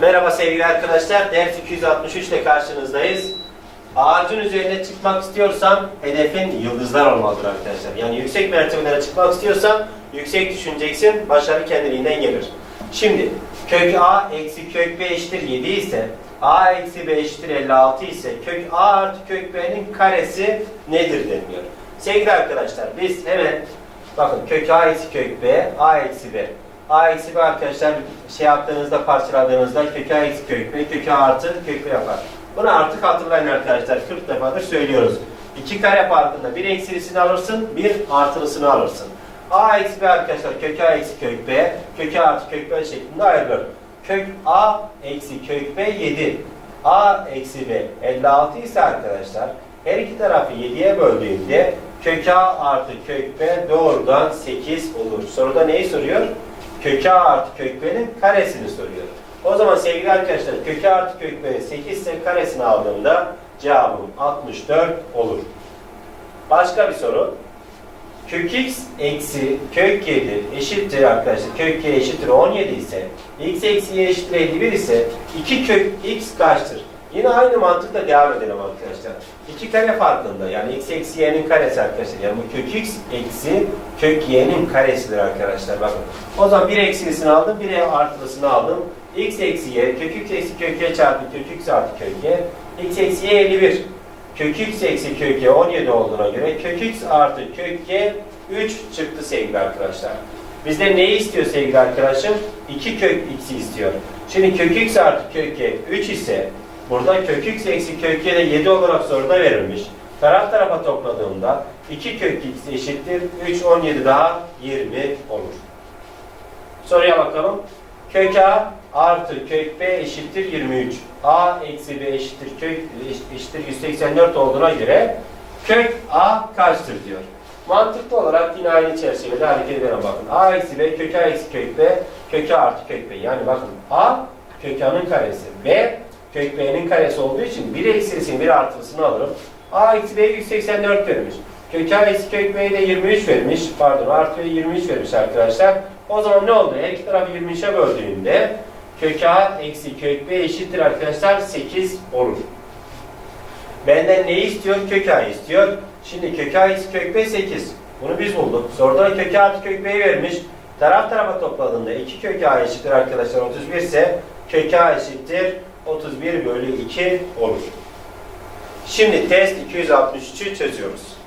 Merhaba sevgili arkadaşlar. Ders 263 ile karşınızdayız. Ağacın üzerine çıkmak istiyorsam hedefin yıldızlar olmalıdır arkadaşlar. Yani yüksek mertebelere çıkmak istiyorsan yüksek düşüneceksin. Başarı kendiliğinden gelir. Şimdi kök a eksi kök b eşittir 7 ise a eksi b eşittir 56 ise kök a artı kök b'nin karesi nedir deniliyor. Sevgili arkadaşlar biz hemen bakın kök a eksi kök b a eksi b a eksi b arkadaşlar şey yaptığınızda parçaladığınızda kök a eksi kök b kök a artı kök b yapar. Bunu artık hatırlayın arkadaşlar 40 defadır söylüyoruz. İki kare farkında bir eksilisini alırsın bir artılısını alırsın. a eksi b arkadaşlar kök a eksi kök b kök a artı kök b şeklinde ayrılır. Kök a eksi kök b 7 a eksi b 56 ise arkadaşlar her iki tarafı 7'ye böldüğümde kök a artı kök b doğrudan 8 olur. Soruda neyi soruyor? Kök a artı kök b'nin karesini soruyor. O zaman sevgili arkadaşlar kök a artı kök b 8 ise karesini aldığımda cevabım 64 olur. Başka bir soru. Kök x eksi kök 7 eşittir arkadaşlar. Kök y eşittir 17 ise x eksi y eşittir 51 ise 2 kök x kaçtır? Yine aynı mantıkla devam edelim arkadaşlar. İki kare farkında yani x eksi y'nin karesi arkadaşlar. Yani bu kök x eksi kök y'nin karesidir arkadaşlar. Bakın. O zaman bir eksilisini aldım, bir artılısını aldım. x eksi y, kök x eksi kök y çarpı kök x artı kök y. x eksi y 51. Kök x eksi kök y 17 olduğuna göre kök x artı kök y 3 çıktı sevgili arkadaşlar. Bizden neyi istiyor sevgili arkadaşım? 2 kök x'i istiyor. Şimdi kök x artı kök y 3 ise burada kök x eksi kök y de 7 olarak soruda verilmiş. Taraf tarafa topladığımda 2 kök x eşittir 3 17 daha 20 olur. Soruya bakalım. Kök a artı kök b eşittir 23. a eksi b eşittir kök eşittir 184 olduğuna göre kök a kaçtır diyor. Mantıklı olarak yine aynı çerçevede hareket edelim bakın. a eksi b kök a eksi kök b kök a artı kök b. Yani bakın a kök a'nın karesi. b kök b'nin karesi olduğu için bir eksilisini bir artılısını alırım. a eksi b 184 vermiş. Kök a eksi kök b'ye de 23 vermiş. Pardon artı 23 vermiş arkadaşlar. O zaman ne oldu? Her iki tarafı 23'e böldüğümde kök a eksi kök b eşittir arkadaşlar 8 olur. Benden ne istiyor? Kök a istiyor. Şimdi kök a eksi kök b 8. Bunu biz bulduk. Soruda kök a artı kök b'yi vermiş. Taraf tarafa topladığında 2 kök a eşittir arkadaşlar 31 ise kök a eşittir 31 bölü 2 olur. Şimdi test 263'ü çözüyoruz.